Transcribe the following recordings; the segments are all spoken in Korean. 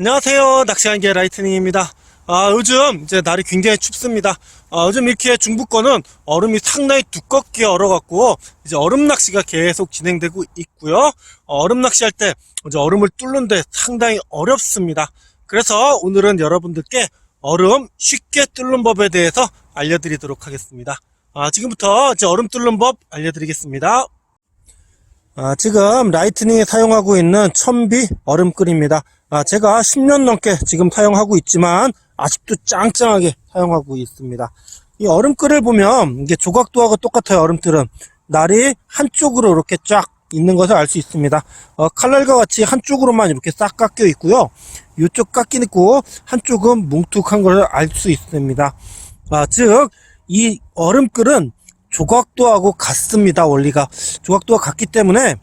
안녕하세요. 낚시한개 라이트닝입니다. 아, 요즘 이제 날이 굉장히 춥습니다. 아, 요즘 이렇게 중부권은 얼음이 상당히 두껍게 얼어갖고 이제 얼음 낚시가 계속 진행되고 있고요. 어, 얼음 낚시할 때 이제 얼음을 뚫는데 상당히 어렵습니다. 그래서 오늘은 여러분들께 얼음 쉽게 뚫는 법에 대해서 알려드리도록 하겠습니다. 아, 지금부터 이제 얼음 뚫는 법 알려드리겠습니다. 아, 지금 라이트닝에 사용하고 있는 천비 얼음끓입니다. 아, 제가 10년 넘게 지금 사용하고 있지만 아직도 짱짱하게 사용하고 있습니다. 이 얼음끓을 보면 이게 조각도하고 똑같아요. 얼음들은 날이 한쪽으로 이렇게 쫙 있는 것을 알 수 있습니다. 어, 칼날과 같이 한쪽으로만 이렇게 싹 깎여 있고요. 이쪽 깎여 있고 한쪽은 뭉툭한 것을 알 수 있습니다. 아, 즉, 이 얼음끓은 조각도하고 같습니다. 원리가 조각도와 같기 때문에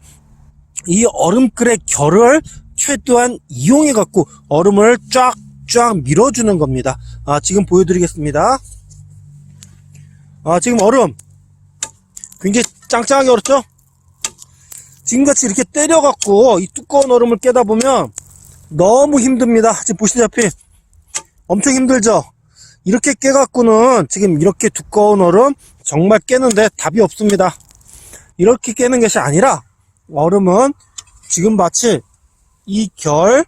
이 얼음끓의 결을 최대한 이용해 갖고 얼음을 쫙쫙 밀어주는 겁니다. 아, 지금 보여드리겠습니다. 아, 지금 얼음 굉장히 짱짱하게 얼었죠? 지금같이 이렇게 때려갖고 이 두꺼운 얼음을 깨다 보면 너무 힘듭니다. 지금 보시다시피 엄청 힘들죠? 이렇게 깨갖고는 지금 이렇게 두꺼운 얼음 정말 깨는데 답이 없습니다. 이렇게 깨는 것이 아니라 얼음은 지금 마치 이 결,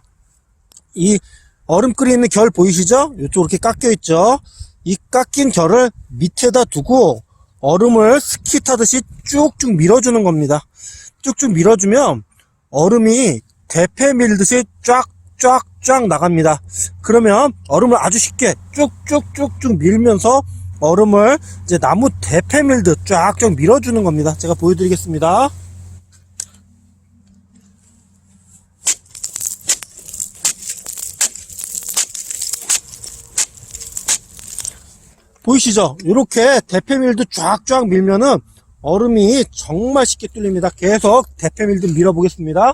이 얼음 끓이 있는 결 보이시죠? 이쪽 이렇게 깎여 있죠? 이 깎인 결을 밑에다 두고 얼음을 스키 타듯이 쭉쭉 밀어주는 겁니다. 쭉쭉 밀어주면 얼음이 대패 밀듯이 쫙쫙 쫙 나갑니다. 그러면 얼음을 아주 쉽게 쭉쭉쭉쭉 밀면서 얼음을 이제 나무 대패 밀듯 쫙쫙 밀어주는 겁니다. 제가 보여드리겠습니다. 보이시죠? 이렇게 대패밀도 쫙쫙 밀면은 얼음이 정말 쉽게 뚫립니다. 계속 대패밀도 밀어보겠습니다.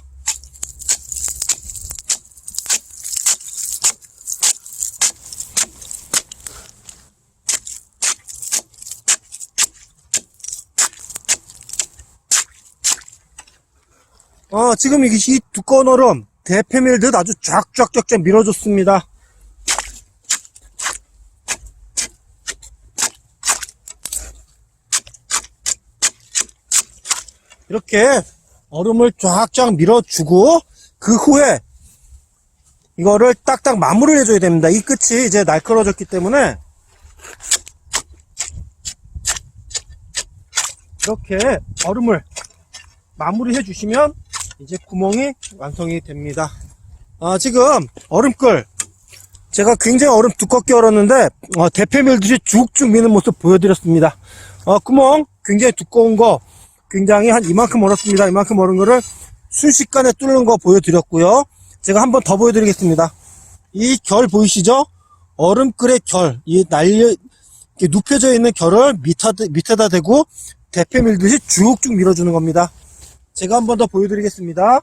어, 지금 이, 이 두꺼운 얼음 대패 밀듯 아주 쫙쫙쫙쫙 밀어줬습니다. 이렇게 얼음을 쫙쫙 밀어주고 그 후에 이거를 딱딱 마무리를 해줘야 됩니다. 이 끝이 이제 날카로워졌기 때문에 이렇게 얼음을 마무리해 주시면 이제 구멍이 완성이 됩니다. 아, 지금 얼음끌 제가 굉장히 얼음 두껍게 얼었는데 어, 대패 밀듯이 쭉쭉 미는 모습 보여드렸습니다. 어, 구멍 굉장히 두꺼운 거 굉장히 한 이만큼 얼었습니다. 이만큼 얼은 거를 순식간에 뚫는 거 보여드렸고요. 제가 한번 더 보여드리겠습니다. 이 결 보이시죠? 얼음끌의 결, 이 날려, 눕혀져 있는 결을 밑에, 밑에다 대고 대패 밀듯이 쭉쭉 밀어주는 겁니다. 제가 한 번 더 보여드리겠습니다.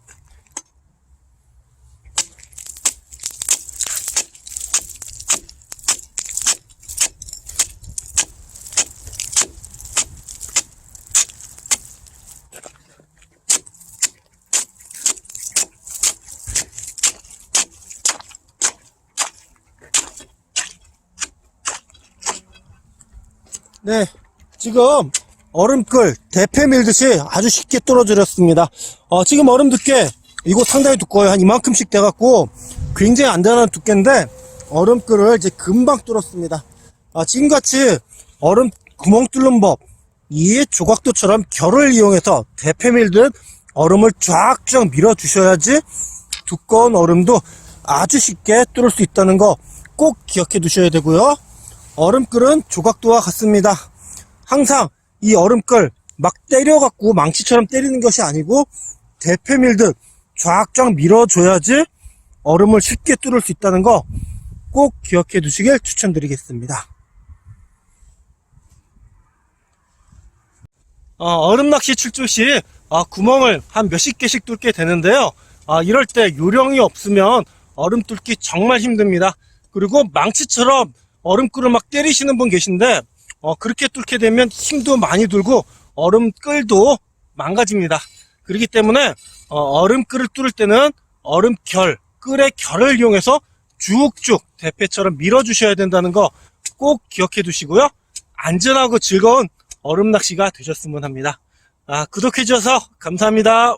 네, 지금 얼음끌 대패 밀듯이 아주 쉽게 뚫어드렸습니다. 어, 지금 얼음 두께 이거 상당히 두꺼워요. 한 이만큼씩 돼갖고 굉장히 안전한 두께인데 얼음끌을 이제 금방 뚫었습니다. 아, 지금같이 얼음 구멍 뚫는 법, 이 조각도처럼 결을 이용해서 대패 밀듯 얼음을 쫙쫙 밀어 주셔야지 두꺼운 얼음도 아주 쉽게 뚫을 수 있다는 거 꼭 기억해 두셔야 되고요. 얼음끌은 조각도와 같습니다. 항상 이 얼음끌 막 때려갖고 망치처럼 때리는 것이 아니고 대패 밀듯 쫙쫙 밀어줘야지 얼음을 쉽게 뚫을 수 있다는 거 꼭 기억해 두시길 추천드리겠습니다. 어, 얼음 낚시 출조 시 아, 구멍을 한 몇십 개씩 뚫게 되는데요. 아, 이럴 때 요령이 없으면 얼음 뚫기 정말 힘듭니다. 그리고 망치처럼 얼음꿀을 막 때리시는 분 계신데 어, 그렇게 뚫게 되면 힘도 많이 들고 얼음 끌도 망가집니다. 그렇기 때문에 어, 얼음 끌을 뚫을 때는 얼음 결 끌의 결을 이용해서 쭉쭉 대패처럼 밀어주셔야 된다는 거 꼭 기억해 두시고요. 안전하고 즐거운 얼음 낚시가 되셨으면 합니다. 아, 구독해 주셔서 감사합니다.